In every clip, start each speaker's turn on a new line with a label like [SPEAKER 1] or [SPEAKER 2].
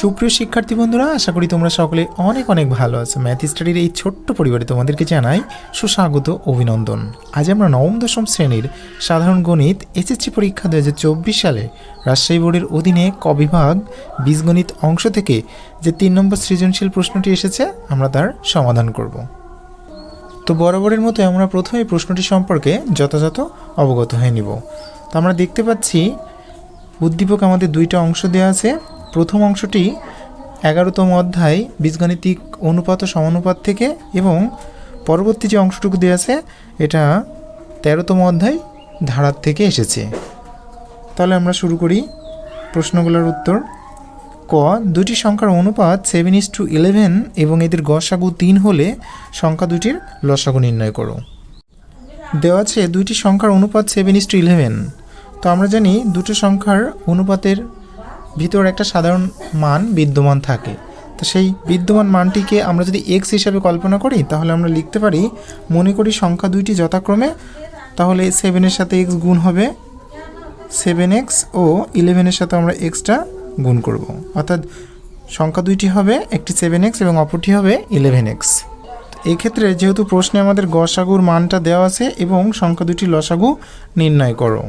[SPEAKER 1] সুপ্রিয় শিক্ষার্থী বন্ধুরা, আশা করি তোমরা সকলে অনেক অনেক ভালো আছো। ম্যাথ স্টাডির এই ছোট্ট পরিবারে তোমাদেরকে জানাই সুস্বাগত অভিনন্দন। আজ আমরা নবম দশম শ্রেণির সাধারণ গণিত এসএসসি পরীক্ষা দু হাজার চব্বিশ সালে রাজশাহী বোর্ডের অধীনে ক বিভাগ বীজগণিত অংশ থেকে যে তিন নম্বর সৃজনশীল প্রশ্নটি এসেছে, আমরা তার সমাধান করব। তো বরাবরের মতো আমরা প্রথমে প্রশ্নটি সম্পর্কে যথাযথ অবগত হয়ে নিব। তো আমরা দেখতে পাচ্ছি, উদ্দীপক আমাদের দুইটা অংশ দেওয়া আছে। প্রথম অংশটি এগারোতম অধ্যায় বীজগাণিতিক অনুপাত ও সমানুপাত থেকে এবং পরবর্তী যে অংশটুকু দেওয়া আছে, এটা তেরোতম অধ্যায় ধারার থেকে এসেছে। তাহলে আমরা শুরু করি প্রশ্নগুলোর উত্তর। ক দুটি সংখ্যার অনুপাত সেভেন ইস টু ইলেভেন এবং এদের গসাগু তিন হলে সংখ্যা দুটির লসাগু নির্ণয় করো। দেওয়া আছে দুইটি সংখ্যার অনুপাত সেভেন ইস টু ইলেভেন তো আমরা জানি দুটো সংখ্যার অনুপাতের ভিতর একটা সাধারণ মান বিদ্যমান থাকে। তো সেই বিদ্যমান মানটিকে আমরা যদি এক্স হিসাবে কল্পনা করি, তাহলে আমরা লিখতে পারি, মনে করি সংখ্যা দুইটি যথাক্রমে, তাহলে সেভেনের সাথে এক্স গুণ হবে। সেভেন এক্স ও ইলেভেনের সাথে আমরা এক্সটা গুণ করব। অর্থাৎ সংখ্যা দুইটি হবে, একটি সেভেন এক্স এবং অপরটি হবে ইলেভেন এক্স এই ক্ষেত্রে যেহেতু প্রশ্নে আমাদের গসাগুর মানটা দেওয়া আছে এবং সংখ্যা দুটি লসাগু নির্ণয় করো।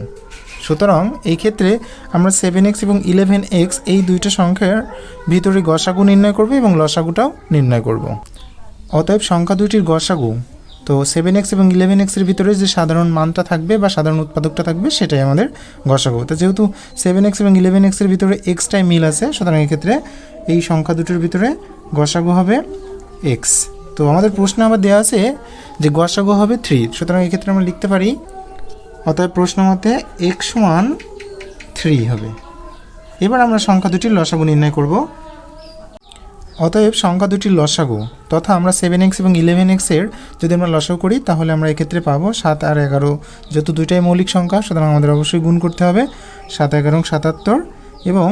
[SPEAKER 1] সুতরাং এই ক্ষেত্রে আমরা সেভেন এক্স এবং ইলেভেন এক্স এই দুইটা সংখ্যার ভিতরে গসাগু নির্ণয় করব এবং লসাগুটাও নির্ণয় করব। অতএব সংখ্যা দুইটির গসাগু। তো সেভেন এক্স এবং ইলেভেন এক্সের ভিতরে যে সাধারণ মানটা থাকবে বা সাধারণ উৎপাদকটা থাকবে সেটাই আমাদের গসাগু। তো যেহেতু সেভেন এক্স এবং ইলেভেন এক্সের ভিতরে এক্সটাই মিল আছে, সুতরাং এক্ষেত্রে এই সংখ্যা দুটোর ভিতরে গসাগু হবে এক্স তো আমাদের প্রশ্ন আবার দেওয়া আছে যে গসাগু হবে থ্রি সুতরাং এক্ষেত্রে আমরা লিখতে পারি অতএব প্রশ্ন মতে এক্স সমান থ্রি হবে। এবার আমরা সংখ্যা দুটির লসাগু নির্ণয় করব। অতএব সংখ্যা দুটির লসাগু, তথা আমরা সেভেন এক্স এবং ইলেভেন এক্সের যদি আমরা লসাগু করি, তাহলে আমরা এক্ষেত্রে পাবো সাত আর এগারো। যেহেতু দুইটাই মৌলিক সংখ্যা, সুতরাং আমাদের অবশ্যই গুণ করতে হবে। সাত, এগারো সাতাত্তর, এবং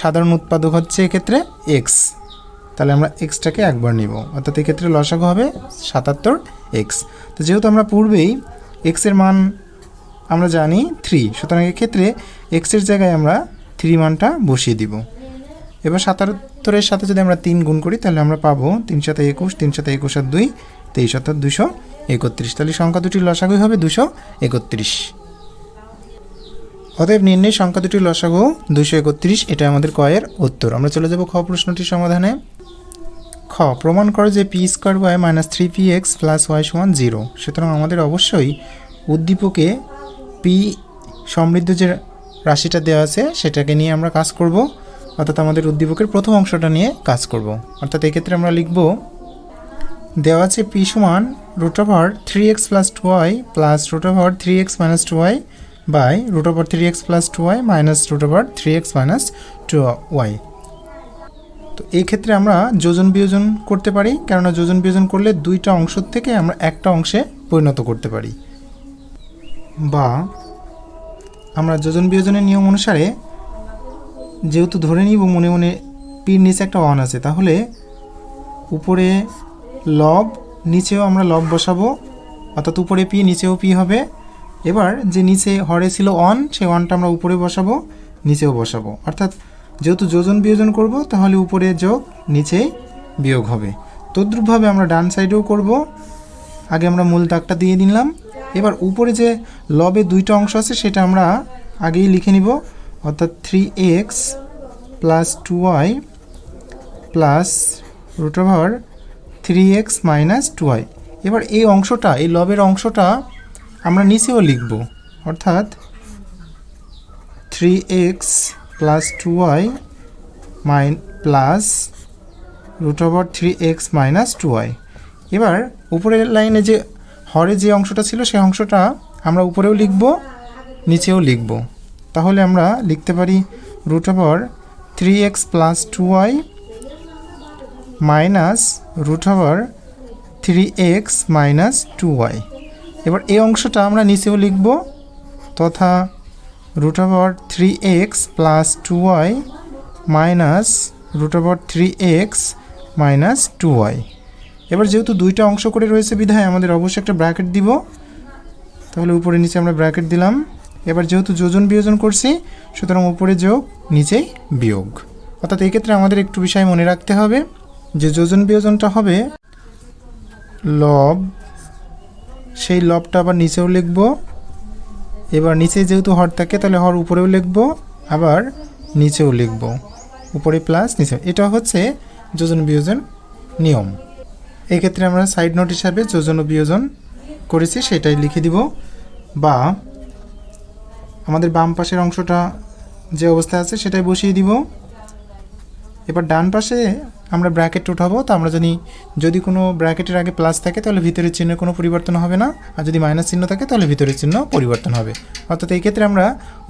[SPEAKER 1] সাধারণ উৎপাদক হচ্ছে এক্ষেত্রে এক্স তাহলে আমরা এক্সটাকে একবার নিব। অর্থাৎ এক্ষেত্রে লসাগু হবে সাতাত্তর এক্স তো যেহেতু আমরা পূর্বেই এক্সের মান আমরা জানি থ্রি সুতরাং এক্ষেত্রে এক্সের জায়গায় আমরা থ্রি মানটা বসিয়ে দিব। এবার সাতাত্তরের সাথে যদি আমরা তিন গুণ করি, তাহলে আমরা পাবো তিন সাথে একুশ, তিন সাথে একুশ আর দুই, তেইশ অর্থাৎ দুশো একত্রিশ। তাহলে সংখ্যা দুটির লসাগুই হবে দুশো একত্রিশ। অতএব নির্ণয় সংখ্যা দুটির লসাগু দুশো একত্রিশ, এটা আমাদের কয়ের উত্তর। আমরা চলে যাব খ প্রশ্নটির সমাধানে। খ, প্রমাণ করো যে P square Y minus three P X plus Y সমান জিরো সুতরাং আমাদের অবশ্যই উদ্দীপকে পি সমৃদ্ধ যে রাশিটা দেওয়া আছে, সেটাকে নিয়ে আমরা কাজ করব। অর্থাৎ আমাদের উদ্দীপকের প্রথম অংশটা নিয়ে কাজ করব। অর্থাৎ এক্ষেত্রে আমরা লিখব, দেওয়া আছে পি সমান root over three X plus two Y plus root over three X minus two Y by root over three X plus two Y minus root over three X minus two Y তো এই ক্ষেত্রে আমরা যোজন বিয়োজন করতে পারি, কেননা যোজন বিয়োজন করলে দুইটা অংশ থেকে আমরা একটা অংশে পরিণত করতে পারি। বা আমরা যোজন বিয়োজনের নিয়ম অনুসারে যেহেতু ধরে নিব মনে মনে পির নিচে একটা ওয়ান আছে, তাহলে উপরে লব নিচেও আমরা লব বসাবো, অর্থাৎ উপরে পি, নিচেও পি হবে। এবার যে নিচে হরে ছিল অন সেই ওয়ানটা আমরা উপরে বসাবো, নিচেও বসাবো। অর্থাৎ যেহেতু যোজন বিয়োজন করব, তাহলে উপরে যোগ, নিচে বিয়োগ হবে। তদ্রুপভাবে আমরা ডান সাইডেও করব। আগে আমরা মূল দাগটা দিয়ে দিলাম এবার উপরে যে লবে দুইটা অংশ আছে, সেটা আমরা আগেই লিখে নিব। অর্থাৎ three X plus two Y plus root over three X minus two Y এবার এই অংশটা, এই লবের অংশটা আমরা নিচেও লিখব। অর্থাৎ three X plus two Y minus plus root over three X minus two Y এবার উপরের লাইনে যে, হরে যে অংশটা ছিল সেই অংশটা আমরা উপরেও লিখব, নিচেও লিখব। তাহলে আমরা লিখতে পারি root over three X plus two Y minus root over three X minus two Y এবার এই অংশটা আমরা নিচেও লিখব, তথা root over three X plus two Y minus root over three X minus two Y এবার যেহেতু দুইটা অংশ করে রয়েছে বিধায় আমাদের অবশ্যই একটা ব্র্যাকেট দিব। তাহলে উপরে নিচে আমরা ব্র্যাকেট দিলাম। এবার যেহেতু যোজন বিয়োজন করছি, সুতরাং উপরে যোগ নিচে বিয়োগ। অর্থাৎ এই ক্ষেত্রে আমাদের একটু বিষয় মনে রাখতে হবে যে যোজন বিয়োজনটা হবে লব, সেই লবটা আবার নিচেও লিখব। এবার নিচে যেহেতু হর থাকে, তাহলে হর উপরেও লিখব, আবার নিচেও লিখব। উপরে প্লাস নিচে। এটা হচ্ছে যোজন বিয়োজন নিয়ম। এক্ষেত্রে আমরা সাইড নোট হিসাবে যোজন ও বিয়োজন করেছি, সেটাই লিখে দিব। বা আমাদের বাম পাশের অংশটা যে অবস্থায় আছে, সেটাই বসিয়ে দিব। এবার ডান পাশে আমরা ব্র্যাকেট উঠাবো তো আমরা জানি যদি কোনো ব্র্যাকেটের আগে প্লাস থাকে, তাহলে ভিতরের চিহ্নের কোনো পরিবর্তন হবে না। আর যদি মাইনাস চিহ্ন থাকে, তাহলে ভিতরের চিহ্ন পরিবর্তন হবে। অর্থাৎ এই ক্ষেত্রে আমরা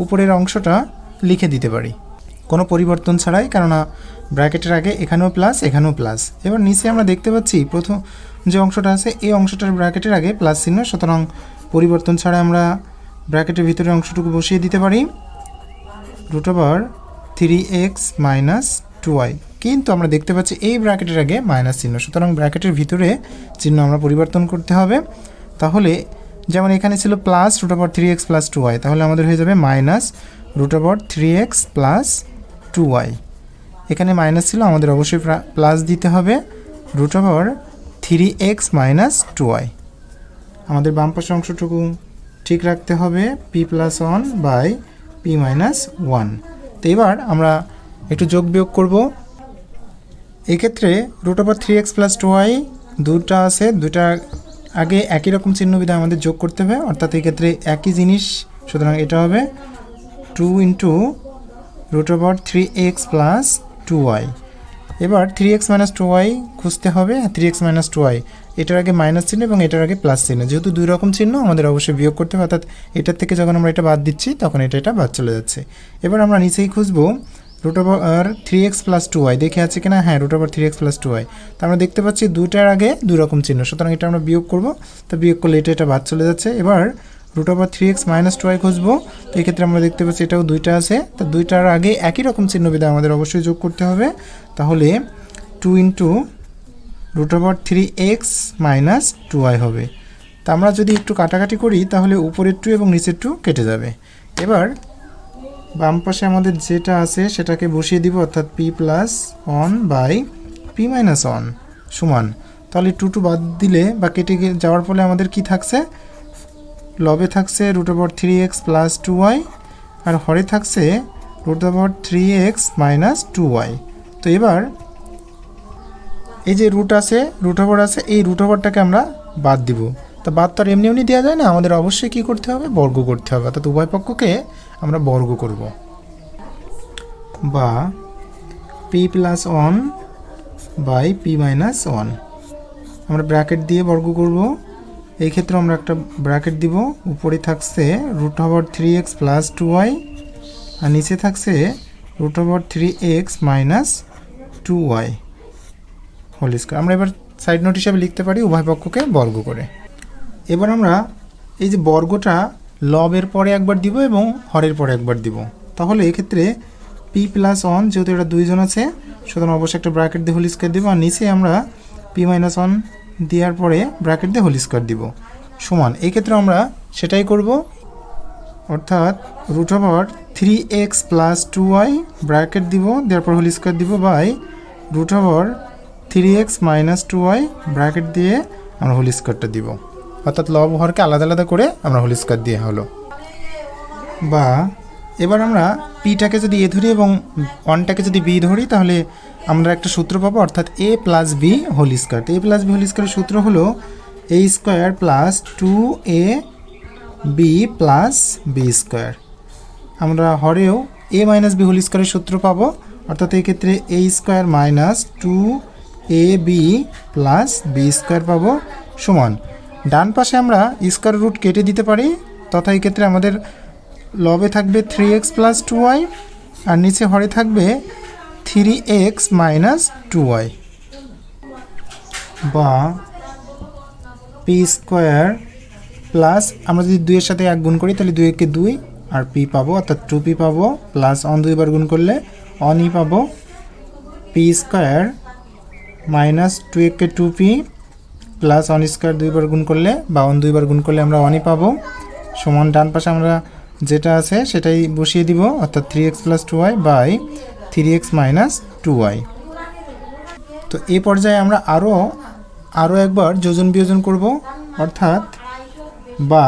[SPEAKER 1] উপরের অংশটা লিখে দিতে পারি। কোনো পরিবর্তন ছাড়াই, কেননা ব্র্যাকেটের আগে এখানেও প্লাস এখানেও প্লাস এবার নিচে আমরা দেখতে পাচ্ছি প্রথম যে অংশটা আছে, এই অংশটার ব্র্যাকেটের আগে প্লাস চিহ্ন, সুতরাং পরিবর্তন ছাড়া আমরা ব্র্যাকেটের ভিতরের অংশটুকু বসিয়ে দিতে পারি। Root over three X minus two Y কিন্তু আমরা দেখতে পাচ্ছি এই ব্র্যাকেটের আগে মাইনাস চিহ্ন। সুতরাং ব্র্যাকেটের ভিতরে চিহ্ন আমরা পরিবর্তন করতে হবে। তাহলে যেমন এখানে ছিল plus root over three X plus two Y তাহলে আমাদের হয়ে যাবে minus root over three X plus two Y এখানে মাইনাস ছিল, আমাদের অবশ্যই প্লাস দিতে হবে root over three X minus two Y আমাদের বাম অংশটুকু ঠিক রাখতে হবে P plus one by P minus one তো এবার আমরা একটু যোগ বিয়োগ করব। এক্ষেত্রে root over three X plus two Y দুটা আছে, দুটা আগে একই রকম চিহ্ন বিধায় আমাদের যোগ করতে হবে, অর্থাৎ এই ক্ষেত্রে একই জিনিস, সুতরাং এটা হবে two into root over three X plus two Y এবার three X minus two Y খুঁজতে হবে three X minus two Y এটার আগে মাইনাস চিহ্ন এবং এটার আগে প্লাস চিহ্ন। যেহেতু দুই রকম চিহ্ন, আমাদের অবশ্যই বিয়োগ করতে হবে, অর্থাৎ এটার থেকে যখন আমরা এটা বাদ দিচ্ছি, তখন এটা এটা বাদ চলে যাচ্ছে। এবার আমরা নিচেই খুঁজবো root over three X plus two Y দেখে আছে কিনা? হ্যাঁ root over three X plus two Y তো আমরা দেখতে পাচ্ছি দুইটার আগে দুই রকম চিহ্ন। সুতরাং এটা আমরা বিয়োগ করব। তো বিয়োগ করলে এটা এটা বাদ চলে যাচ্ছে। এবার root over three X minus two Y খুঁজবো। তো এক্ষেত্রে আমরা দেখতে পাচ্ছি এটাও দুইটা আছে। তো দুইটার আগে একই রকম চিহ্ন বিধায় আমাদের অবশ্যই যোগ করতে হবে। তাহলে two into root over three X minus two Y হবে। তা আমরা যদি একটু কাটাকাটি করি, তাহলে উপরের টু এবং নিচের টু কেটে যাবে। এবার বাম পাশে আমাদের যেটা আছে, সেটাকে বসিয়ে দিব, অর্থাৎ P plus one by P minus one সমান। তাহলে টু টু বাদ দিলে বা কেটে যাওয়ার ফলে আমাদের কি থাকছে? লবে থাকছে root over three X plus two Y আর হরে থাকছে root over three X minus two Y তো এবার এই যে রুট আছে রুট ওভার আছে, এই রুট ওভারটাকে আমরা বাদ দিব। তা বাদ তো আর এমনি এমনি দেওয়া যায় না, আমাদের অবশ্যই কী করতে হবে? বর্গ করতে হবে। অর্থাৎ উভয় পক্ষকে আমরা বর্গ করব। বা P plus one by P minus one আমরা ব্র্যাকেট দিয়ে বর্গ করব। এই ক্ষেত্রে আমরা একটা ব্র্যাকেট দিব। উপরে থাকছে root over three X plus two Y আর নিচে থাকছে root over three X minus two Y whole square আমরা এবার সাইড নোট হিসাবে লিখতে পারি, উভয় পক্ষকে বর্গ করে। এবার আমরা এই যে বর্গটা লবের পরে একবার দিব এবং হরের পরে একবার দিব। তাহলে এক্ষেত্রে পি প্লাস ওয়ান যেহেতু এটা দুইজন আছে, সুতরাং অবশ্যই একটা ব্র্যাকেট দিয়ে হোল স্কোয়ার দেবো। আর নিচে আমরা পি মাইনাস ওয়ান দেওয়ার পরে ব্র্যাকেট দিয়ে হোল স্কোয়ার দিব। সমান এই ক্ষেত্রে আমরা সেটাই করব। অর্থাৎ root over three X plus two Y bracket দিব, দেওয়ার পর হোল স্কোয়ার দিব by root over three X minus two Y bracket দিয়ে আমরা হোল স্কোয়ারটা দিব। অর্থাৎ লব হরকে আলাদা আলাদা করে আমরা হোল স্কোয়ার দিয়ে হলো। বা এবার আমরা পিটাকে যদি এ ধরি এবং ওয়ানটাকে যদি বি ধরি, তাহলে আমরা একটা সূত্র পাবো, অর্থাৎ A plus B whole square. A plus B whole স্কোয়ারের সূত্র হলো A square plus two A B plus B square. আমরা হরেও এ মাইনাস বি হোল স্কোয়ারের সূত্র পাবো, অর্থাৎ এই ক্ষেত্রে A square minus two A B plus B square পাবো সমান। ডান পাশে আমরা স্কোয়ার রুট কেটে দিতে পারি, তথা এই ক্ষেত্রে আমাদের লবে থাকবে three X plus two Y আর নিচে হরে থাকবে three X minus two Y বা পি স্কোয়ার প্লাস আমরা যদি দুইয়ের সাথে এক গুণ করি, তাহলে দুই একে দুই, আর পি পাবো, অর্থাৎ টু পি পাবো প্লাস অন দুইবার গুণ করলে অনই পাবো। পি স্কোয়ার মাইনাস টু একে two P plus one square দুইবার গুণ করলে বা অন দুইবার গুণ করলে আমরা অনই পাবো। সমান ডান পাশে আমরা যেটা আছে সেটাই বসিয়ে দিব, অর্থাৎ three X plus two Y by three X minus two Y তো এই পর্যায়ে আমরা আরও আরও একবার যোজন বিয়োজন করব, অর্থাৎ বা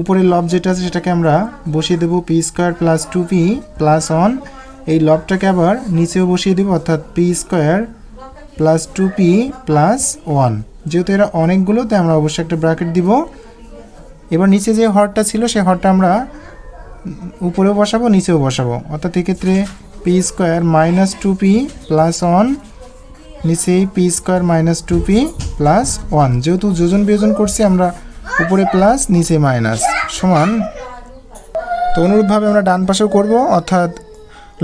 [SPEAKER 1] উপরের লব যেটা আছে সেটাকে আমরা বসিয়ে দেবো P square plus two P plus one এই লবটাকে আবার নিচেও বসিয়ে দেবো, অর্থাৎ P square plus two P plus one যেহেতু এরা অনেকগুলো, তাই আমরা অবশ্যই একটা ব্র্যাকেট দিব। এবার নিচে যে হরটা ছিল সেই হরটা আমরা উপরেও বসাবো, নিচেও বসাবো। অর্থাৎ এক্ষেত্রে P square minus two P plus one নিচেই P square minus two P plus one যেহেতু যোজন বিয়োজন করছি, আমরা উপরে প্লাস নিচে মাইনাস সমান। তো অনুরূপভাবে আমরা ডান পাশেও করব, অর্থাৎ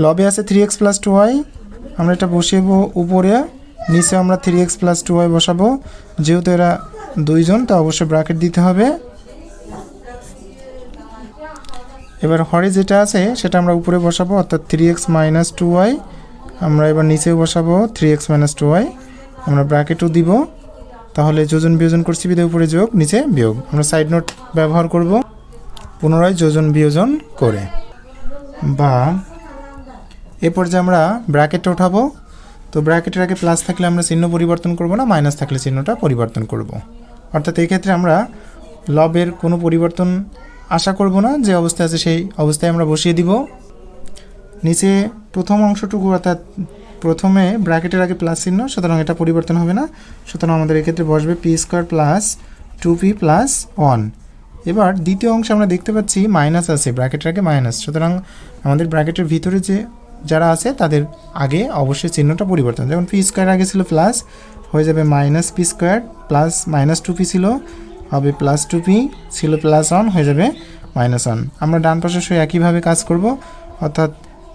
[SPEAKER 1] লবে আছে three X plus two Y আমরা এটা বসিয়েবো উপরে। নিচে আমরা three X plus two Y বসাবো। যেহেতু এরা দুইজন, তো অবশ্যই ব্র্যাকেট দিতে হবে। এবার হরে যেটা আছে, সেটা আমরা উপরে বসাবো, অর্থাৎ three X minus two Y আমরা এবার নিচেও বসাবো three X minus two Y আমরা ব্র্যাকেটও দিব। তাহলে যোজন বিয়োজন করছি বিদে উপরে যোগ, নিচে বিয়োগ। আমরা সাইড নোট ব্যবহার করব, পুনরায় যোজন বিয়োজন করে। বা, এ পর্যায়ে আমরা ব্র্যাকেটটা উঠাবো তো ব্র্যাকেটের আগে প্লাস থাকলে আমরা চিহ্ন পরিবর্তন করব না মাইনাস থাকলে চিহ্নটা পরিবর্তন করব। অর্থাৎ ক্ষেত্রে আমরা লবের কোনো পরিবর্তন আশা করব না, যে অবস্থায় আছে সেই অবস্থায় আমরা বসিয়ে দিব। নিচে প্রথম অংশটুকু, অর্থাৎ প্রথমে ব্র্যাকেটের আগে প্লাস চিহ্ন, সুতরাং এটা পরিবর্তন হবে না। সুতরাং আমাদের এক্ষেত্রে বসবে P square plus two P plus one এবার দ্বিতীয় অংশে আমরা দেখতে পাচ্ছি মাইনাস আছে, ব্র্যাকেটের আগে মাইনাস সুতরাং আমাদের ব্র্যাকেটের ভিতরে যে যারা আছে, তাদের আগে অবশ্যই চিহ্নটা পরিবর্তন যেমন পি স্কোয়ার আগে ছিল প্লাস হয়ে যাবে minus P square plus minus two P ছিল, হবে প্লাস টু পি ছিল প্লাস ওয়ান হয়ে যাবে মাইনাস ওয়ান আমরা ডান পাশে সে একইভাবে কাজ করব, অর্থাৎ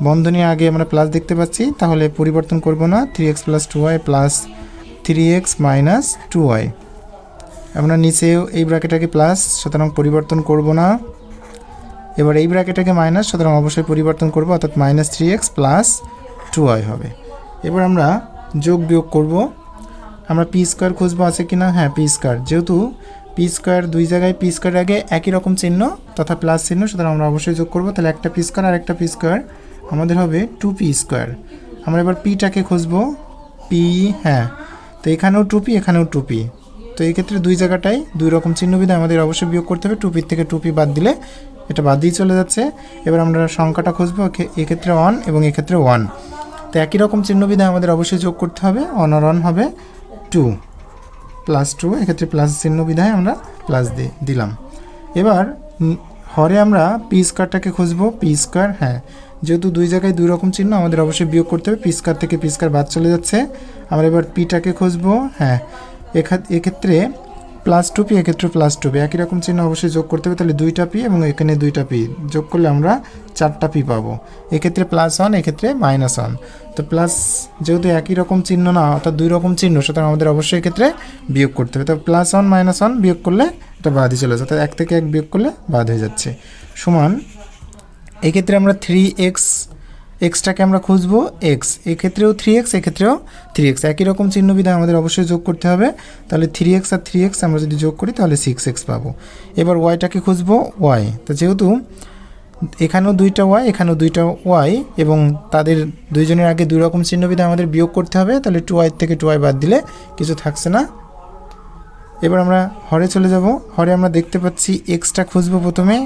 [SPEAKER 1] বন্ধনী আগে আমরা প্লাস দেখতে পাচ্ছি, তাহলে পরিবর্তন করব না three X plus two Y plus three X minus two Y আমরা নিচেও এই ব্র্যাকেটটাকে প্লাস সুতরাং পরিবর্তন করব না। এবার এই ব্র্যাকেটটাকে মাইনাস সুতরাং অবশ্যই পরিবর্তন করব, অর্থাৎ minus three X plus two Y হবে। এবার আমরা যোগ বিয়োগ করব। আমরা পি স্কোয়ার খুঁজবো আছে কি না হ্যাঁ পি স্কোয়ার যেহেতু পি স্কোয়ার দুই জায়গায় পি স্কোয়ার আগে একই রকম চিহ্ন তথা প্লাস চিহ্ন, সুতরাং আমরা অবশ্যই যোগ করব। তাহলে একটা পি স্কোয়ার আর একটা পি স্কোয়ার আমাদের হবে টু পি স্কোয়ার আমরা এবার পিটাকে খুঁজবো। পি হ্যাঁ। তো এখানেও টু পি এখানেও টু পি তো এই ক্ষেত্রে দুই জায়গাটাই দুই রকম চিহ্নবিধে আমাদের অবশ্যই বিয়োগ করতে হবে। টুপির থেকে টুপি বাদ দিলে এটা বাদ দিয়ে চলে যাচ্ছে। এবার আমরা সংখ্যাটা খুঁজবো এক্ষেত্রে ওয়ান এবং এক্ষেত্রে ওয়ান তো একই রকম চিহ্নবিধে আমাদের অবশ্যই যোগ করতে হবে। অন আর ওয়ান হবে টু প্লাস টু এক্ষেত্রে প্লাস চিহ্ন বিধায় আমরা প্লাস দিয়ে দিলাম। এবার হরে আমরা পি স্কোয়ারটাকে খুঁজবো। পি স্কোয়ার হ্যাঁ যেহেতু দুই জায়গায় দুই রকম চিহ্ন, আমাদের অবশ্যই বিয়োগ করতে হবে। পি স্কোয়ার থেকে পি স্কোয়ার বাদ চলে যাচ্ছে। আমরা এবার পিটাকে খুঁজবো হ্যাঁ এক্ষেত্রে প্লাস টু পি এক্ষেত্রে প্লাস টু পি একই রকম চিহ্ন অবশ্যই যোগ করতে হবে, তাহলে দুইটা পি এবং এখানে দুইটা পি যোগ করলে আমরা চারটা পি পাবো। এক্ষেত্রে প্লাস ওয়ান এক্ষেত্রে মাইনাস ওয়ান তো প্লাস যেহেতু একই রকম চিহ্ন না, অর্থাৎ দুই রকম চিহ্ন, সুতরাং আমাদের অবশ্যই এক্ষেত্রে বিয়োগ করতে হবে। তো প্লাস ওয়ান মাইনাস ওয়ান বিয়োগ করলে এটা বাদই চলে যাচ্ছে অর্থাৎ এক থেকে এক বিয়োগ করলে বাদ হয়ে যাচ্ছে। সমান, এক্ষেত্রে আমরা থ্রি এক্স এক্সটাকে আমরা খুঁজবো এক্স এক্ষেত্রেও থ্রি এক্স এক্ষেত্রেও থ্রি এক্স একই রকম চিহ্নবিধা আমাদের অবশ্যই যোগ করতে হবে। তাহলে থ্রি এক্স আর থ্রি এক্স আমরা যদি যোগ করি, তাহলে সিক্স এক্স পাবো। এবার ওয়াইটাকে খুঁজবো ওয়াই তো যেহেতু এখানেও দুইটা ওয়াই এখানেও দুইটা ওয়াই এবং তাদের দুইজনের আগে দুই রকম চিহ্নবিধা আমাদের বিয়োগ করতে হবে, তাহলে টু ওয়াই থেকে টু ওয়াই বাদ দিলে কিছু থাকছে না। এবার আমরা হরে চলে যাব। হরে আমরা দেখতে পাচ্ছি এক্সটা খুঁজবো প্রথমে।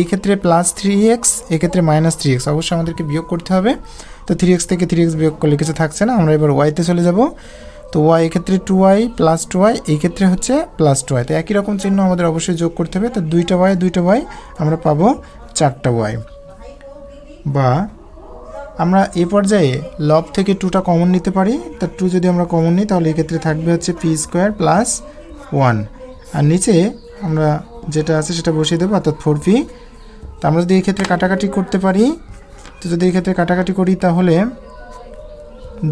[SPEAKER 1] এই ক্ষেত্রে প্লাস থ্রি এক্স এক্ষেত্রে মাইনাস থ্রি এক্স অবশ্যই আমাদেরকে বিয়োগ করতে হবে। তো থ্রি এক্স থেকে থ্রি এক্স বিয়োগ করলে কিছু থাকছে না, আমরা এবার ওয়াইতে চলে যাব। তো ওয়াই এক্ষেত্রে two Y plus two Y এই ক্ষেত্রে হচ্ছে প্লাস টু ওয়াই তো একই রকম চিহ্ন আমাদের অবশ্যই যোগ করতে হবে। তো দুইটা ওয়াই দুইটা ওয়াই আমরা পাবো চারটা ওয়াই বা আমরা এ পর্যায়ে লব থেকে টুটা কমন নিতে পারি। তা টু যদি আমরা কমন নিই, তাহলে এক্ষেত্রে থাকবে হচ্ছে পি স্কোয়ার প্লাস ওয়ান আর নিচে আমরা যেটা আছে সেটা বসিয়ে দেবো, অর্থাৎ ফোর পি তা আমরা যদি এই ক্ষেত্রে কাটাকাটি করতে পারি, তো যদি এই ক্ষেত্রে কাটাকাটি করি তাহলে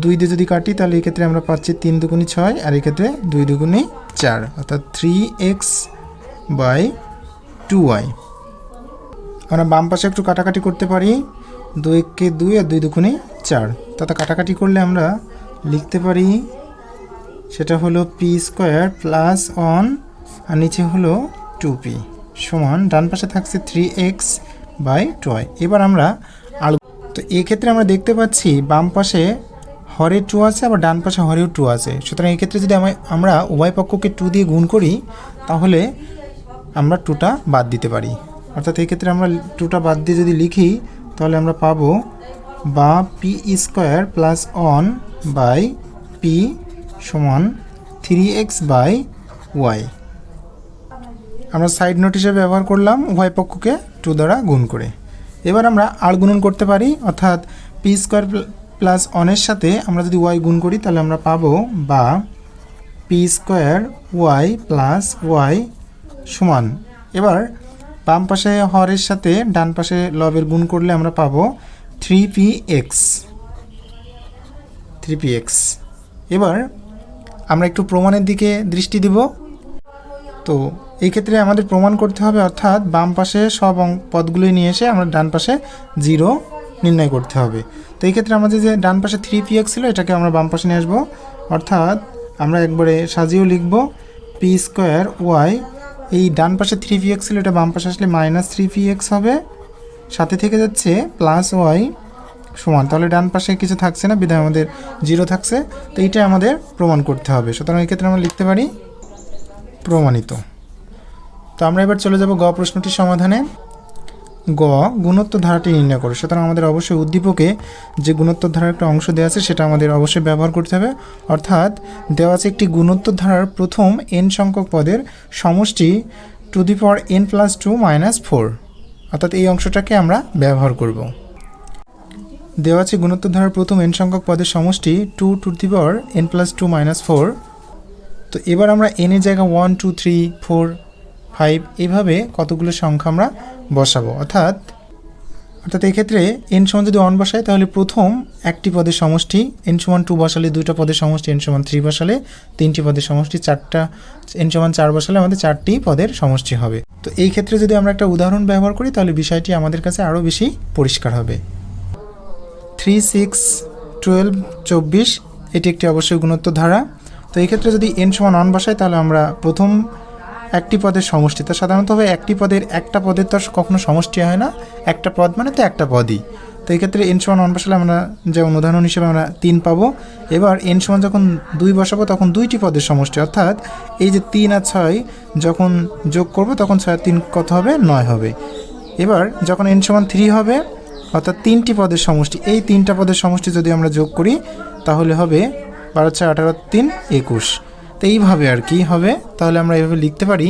[SPEAKER 1] দুই দিয়ে যদি কাটি, তাহলে এই ক্ষেত্রে আমরা পাচ্ছি তিন দুগুণি ছয়, আর এই ক্ষেত্রে দুই দুগুণি চার, অর্থাৎ three X by two Y আমরা বাম পাশে একটু কাটাকাটি করতে পারি, দুই দুইকে দুই আর দুই দুগুণে চার। তাতে কাটাকাটি করলে আমরা লিখতে পারি, সেটা হলো পি স্কোয়ার প্লাস ওয়ান আর নিচে হলো টু পি সমান ডান পাশে থাকছে থ্রি এক্স বাই টয় এবার আমরা আলু তো তো এই ক্ষেত্রে আমরা দেখতে পাচ্ছি বাম পাশে হরের টু আছে, আবার ডান পাশে হরেও টু আছে। সুতরাং এই ক্ষেত্রে যদি আমি- আমরা উভয় পক্ষকে টু দিয়ে গুণ করি, তাহলে আমরা টুটা বাদ দিতে পারি। অর্থাৎ এই ক্ষেত্রে আমরা টুটা বাদ দিয়ে যদি লিখি, তাহলে আমরা পাবো বা P square plus one by P সমান থ্রি এক্স বাই ওয়াই আমরা সাইড নোট হিসেবে ব্যবহার করলাম উভয় পক্ষকে টু দ্বারা গুণ করে। এবার আমরা আর গুণন করতে পারি, অর্থাৎ পি স্কোয়ার প্লাস অনের সাথে আমরা যদি ওয়াই গুণ করি, তাহলে আমরা পাবো বা P square Y plus Y সমান। এবার বাম পাশে হরের সাথে ডান পাশে লবের গুণ করলে আমরা পাবো three P X three P X এবার আমরা একটু প্রমাণের দিকে দৃষ্টি দিব। তো এই ক্ষেত্রে আমাদের প্রমাণ করতে হবে, অর্থাৎ বাম পাশে সব পদগুলোই নিয়ে এসে আমরা ডান পাশে জিরো নির্ণয় করতে হবে। তো এই ক্ষেত্রে আমাদের যে ডান পাশে থ্রি পি এক্স ছিল, এটাকে আমরা বাম পাশে নিয়ে আসব। অর্থাৎ আমরা একবারে সাজিয়েও লিখব পি স্কোয়ার ওয়াই এই ডান পাশে থ্রি পি এক্স ছিল, এটা বাম পাশে আসলে মাইনাস থ্রি পি এক্স হবে। সাথে থেকে যাচ্ছে প্লাস ওয়াই সমান। তাহলে ডান পাশে কিছু থাকছে না, বিধায় আমাদের জিরো থাকছে। তো এইটাই আমাদের প্রমাণ করতে হবে। সুতরাং এই ক্ষেত্রে আমরা লিখতে পারি প্রমাণিত। তো আমরা এবার চলে যাব গ প্রশ্নটির সমাধানে। গ গুণত্ব ধারাটি নির্ণয় করো। সুতরাং আমাদের অবশ্যই উদ্দীপকে যে গুণোত্তর ধারার একটা অংশ দেওয়া আছে, সেটা আমাদের অবশ্যই ব্যবহার করতে হবে। অর্থাৎ দেওয়া আছে একটি গুণোত্তর ধারার প্রথম এন সংখ্যক পদের সমষ্টি two the power N plus two minus four অর্থাৎ এই অংশটাকে আমরা ব্যবহার করব। দেওয়া আছে গুণোত্তর ধারার প্রথম এন সংখ্যক পদের সমষ্টি two two the power N plus two minus four তো এবার আমরা এন এর জায়গা one two three four five এইভাবে কতগুলো সংখ্যা আমরা বসাবো। অর্থাৎ অর্থাৎ এক্ষেত্রে এন সমান যদি ওয়ান বসাই, তাহলে প্রথম একটি পদের সমষ্টি এন সমান টু বসালে দুইটা পদের সমষ্টি এন সমান থ্রি বসালে তিনটি পদের সমষ্টি, চারটা এন সমান চার বসালে আমাদের চারটি পদের সমষ্টি হবে। তো এই ক্ষেত্রে যদি আমরা একটা উদাহরণ ব্যবহার করি, তাহলে বিষয়টি আমাদের কাছে আরও বেশি পরিষ্কার হবে। থ্রি সিক্স টুয়েলভ চব্বিশ, এটি একটি অবশ্যই গুণত্ব ধারা। তো এই ক্ষেত্রে যদি এন সমান অন বসাই, তাহলে আমরা প্রথম একটি পদের সমষ্টি। তো সাধারণত হবে একটি পদের একটা পদের তো কখনো সমষ্টি হয় না। একটা পদ মানে তো একটা পদই। তো এই ক্ষেত্রে এন সমান অন বসালে আমরা যেমন উদাহরণ হিসেবে আমরা তিন পাবো। এবার এন সমান যখন দুই বসাবো, তখন দুইটি পদের সমষ্টি। অর্থাৎ এই যে তিন আর ছয় যখন যোগ করব, তখন ছয় আর তিন কত হবে? নয় হবে। এবার যখন এন সমান থ্রি হবে, অর্থাৎ তিনটি পদের সমষ্টি, এই তিনটা পদের সমষ্টি যদি আমরা যোগ করি, তাহলে হবে বারো ছয় আঠারো তিন একুশ। তো এইভাবে আর কি হবে, তাহলে আমরা এইভাবে লিখতে পারি।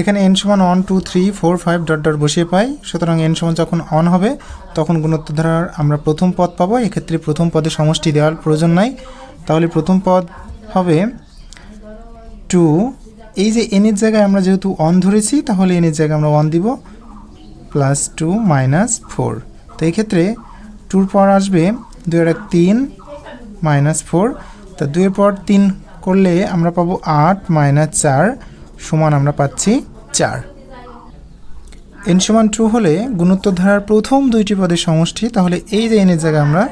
[SPEAKER 1] এখানে এন সমান one two three four five dot dot বসিয়ে পাই। সুতরাং এন সমান যখন অন হবে, তখন গুণোত্তর ধারার আমরা প্রথম পদ পাবো। এক্ষেত্রে প্রথম পদে সমষ্টি দেওয়ার প্রয়োজন নাই। তাহলে প্রথম পদ হবে টু এই যে এনের জায়গায় আমরা যেহেতু অন ধরেছি, তাহলে এনের জায়গায় আমরা ওয়ান দিব প্লাস টু মাইনাস ফোর তো এই ক্ষেত্রে টুর পর আসবে, দুই এক তিন মাইনাস ফোর তা দুইয়ের পর তিন করলে আমরা পাবো আট মাইনাস চার সমান আমরা পাচ্ছি চার। এন সমান টু হলে গুণোত্তর ধারার প্রথম দুইটি পদের সমষ্টি, তাহলে এই যে এনের জায়গায় আমরা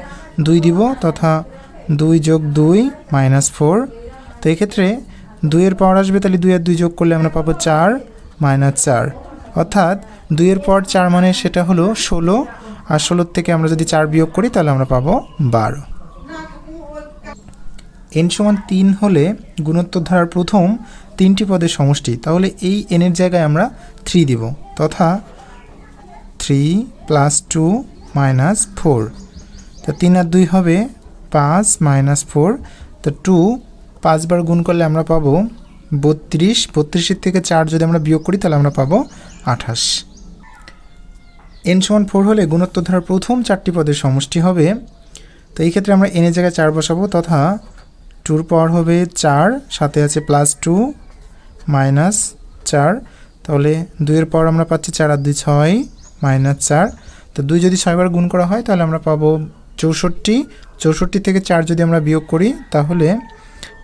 [SPEAKER 1] দুই দিব তথা দুই যোগ দুই মাইনাস ফোর তো এক্ষেত্রে দুইয়ের পাওয়ার আসবে, তাহলে দুই আর দুই যোগ করলে আমরা পাবো চার মাইনাস চার। অর্থাৎ দুইয়ের পর চার মানে সেটা হলো ষোলো, আর ষোলোর থেকে আমরা যদি চার বিয়োগ করি, তাহলে আমরা পাবো বারো। এন সমান তিন হলে গুণোত্তর ধারার প্রথম তিনটি পদের সমষ্টি, তাহলে এই এনের জায়গায় আমরা থ্রি দিব, তথা three plus two minus four তো তিন আর দুই হবে পাঁচ মাইনাস ফোর তো টু পাঁচবার গুণ করলে আমরা পাবো বত্রিশ, বত্রিশের থেকে চার যদি আমরা বিয়োগ করি, তাহলে আমরা পাবো আঠাশ। এন সমান ফোর হলে গুণোত্তর ধারার প্রথম চারটি পদের সমষ্টি হবে, তো এই ক্ষেত্রে আমরা এনের জায়গায় চার বসাবো, তথা টুর পাওয়ার হবে চার, সাথে আছে প্লাস টু, মাইনাস চার। তাহলে দুইয়ের পর আমরা পাচ্ছি চার আর দুই ছয়, মাইনাস চার। তো দুই যদি ছয়বার গুণ করা হয়, তাহলে আমরা পাবো চৌষট্টি। চৌষট্টি থেকে চার যদি আমরা বিয়োগ করি, তাহলে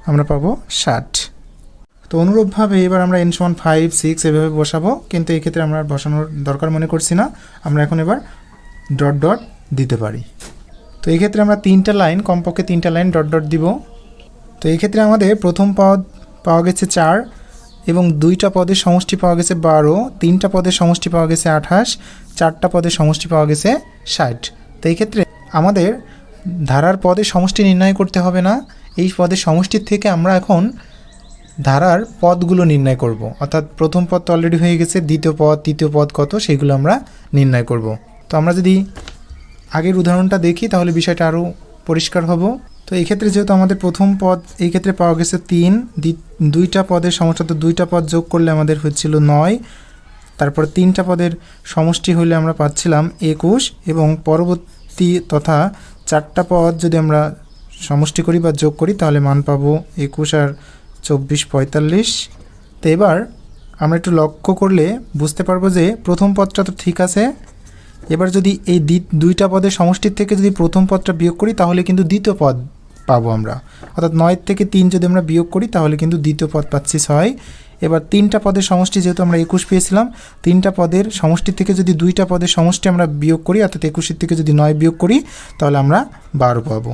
[SPEAKER 1] আমরা পাবো ষাট। তো অনুরূপভাবে এবার আমরা এন সমান ফাইভ সিক্স এভাবে বসাবো, কিন্তু এই ক্ষেত্রে আমরা বসানোর দরকার মনে করছি না। আমরা এখন এবার ডট ডট দিতে পারি। তো এই ক্ষেত্রে আমরা তিনটা লাইন কমপক্ষে তিনটা লাইন ডট ডট দিব। তো এই ক্ষেত্রে আমাদের প্রথম পদ পাওয়া গেছে চার এবং দুইটা পদের সমষ্টি পাওয়া গেছে বারো, তিনটা পদের সমষ্টি পাওয়া গেছে আঠাশ, চারটা পদের সমষ্টি পাওয়া গেছে ষাট। তো এই ক্ষেত্রে আমাদের ধারার পদের সমষ্টি নির্ণয় করতে হবে না, এই পদের সমষ্টির থেকে আমরা এখন ধারার পদগুলো নির্ণয় করব। অর্থাৎ প্রথম পদ তো অলরেডি হয়ে গেছে, দ্বিতীয় পদ, তৃতীয় পদ কত সেগুলো আমরা নির্ণয় করব। তো আমরা যদি আগের উদাহরণটা দেখি তাহলে বিষয়টা আরও পরিষ্কার হব। তো এই ক্ষেত্রে যেহেতু আমাদের প্রথম পদ, এই ক্ষেত্রে পাওয়া গেছে তিন। দুইটা পদের সমষ্টি তো দুইটা পদ যোগ করলে আমাদের হচ্ছিল নয়। তারপর তিনটা পদের সমষ্টি হলে আমরা পাচ্ছিলাম একুশ এবং পরবর্তী তথা চারটা পদ যদি আমরা সমষ্টি করি বা যোগ করি তাহলে মান পাবো একুশ আর চব্বিশ পঁয়তাল্লিশ। তো এবার আমরা একটু লক্ষ্য করলে বুঝতে পারব যে প্রথম পদটা তো ঠিক আছে। এবার যদি এই দুইটা পদের সমষ্টির থেকে যদি প্রথম পদটা বিয়োগ করি তাহলে কিন্তু দ্বিতীয় পদ পাবো আমরা। অর্থাৎ নয়ের থেকে তিন যদি আমরা বিয়োগ করি, তাহলে কিন্তু দ্বিতীয় পদ পাচ্ছি ছয় এবার তিনটা পদের সমষ্টি যেহেতু আমরা একুশ পেয়েছিলাম, তিনটা পদের সমষ্টি থেকে যদি দুইটা পদের সমষ্টি আমরা বিয়োগ করি, অর্থাৎ একুশের থেকে যদি নয় বিয়োগ করি, তাহলে আমরা বারো পাবো।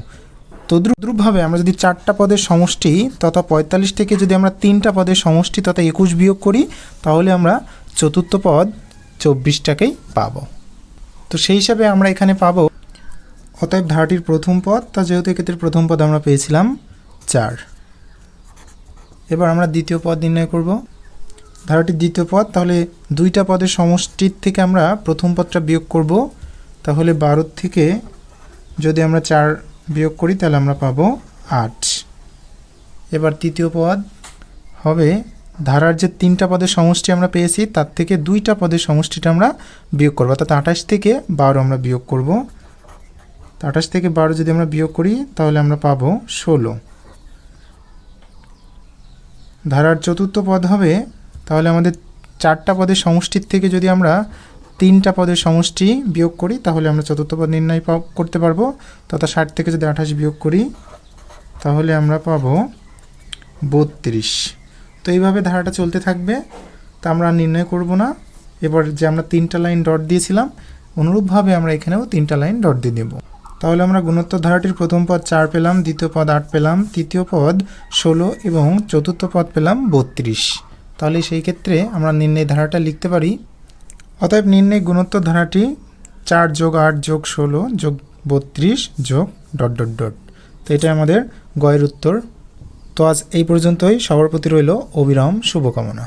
[SPEAKER 1] তদ্রুপভাবে আমরা যদি চারটা পদের সমষ্টি তথা পঁয়তাল্লিশ থেকে যদি আমরা তিনটা পদের সমষ্টি তথা একুশ বিয়োগ করি, তাহলে আমরা চতুর্থ পদ চব্বিশটাকেই পাবো। তো সেই হিসাবে আমরা এখানে পাবো অতএব ধারাটির প্রথম পদ, তা যেহেতু এক্ষেত্রে প্রথম পদ আমরা পেয়েছিলাম চার। এবার আমরা দ্বিতীয় পদ নির্ণয় করব। ধারাটির দ্বিতীয় পদ, তাহলে দুইটা পদের সমষ্টির থেকে আমরা প্রথম পদটা বিয়োগ করব। তাহলে বারোর থেকে যদি আমরা চার বিয়োগ করি, তাহলে আমরা পাবো আট। এবার তৃতীয় পদ হবে, ধারার যে তিনটা পদের সমষ্টি আমরা পেয়েছি, তার থেকে দুইটা পদের সমষ্টিটা আমরা বিয়োগ করব। অর্থাৎ আঠাশ থেকে বারো আমরা বিয়োগ করব। আঠাশ থেকে বারো যদি আমরা বিয়োগ করি, তাহলে আমরা পাবো ষোলো। ধারার চতুর্থ পদ হবে, তাহলে আমাদের চারটা পদের সমষ্টির থেকে যদি আমরা তিনটা পদের সমষ্টি বিয়োগ করি, তাহলে আমরা চতুর্থ পদ নির্ণয় করতে পারব। তথা ষাট থেকে যদি আঠাশ বিয়োগ করি, তাহলে আমরা পাবো বত্রিশ। তো এইভাবে ধারাটা চলতে থাকবে। তা আমরা নির্ণয় করব না। এবার যে আমরা তিনটা লাইন ডট দিয়েছিলাম, অনুরূপভাবে আমরা এখানেও তিনটা লাইন ডট দিয়ে দেব। তাহলে আমরা গুণোত্তর ধারাটির প্রথম পদ চার পেলাম, দ্বিতীয় পদ আট পেলাম, তৃতীয় পদ ষোলো এবং চতুর্থ পদ পেলাম বত্রিশ। তাহলে সেই ক্ষেত্রে আমরা নির্ণয় ধারাটা লিখতে পারি। অতএব নির্ণয় গুণোত্তর ধারাটি চার যোগ আট যোগ ষোলো যোগ বত্রিশ যোগ ডট ডট ডট। তো এটাই আমাদের গয়ের উত্তর। তো আজ এই পর্যন্তই। সবার প্রতি রইল অবিরাম শুভকামনা।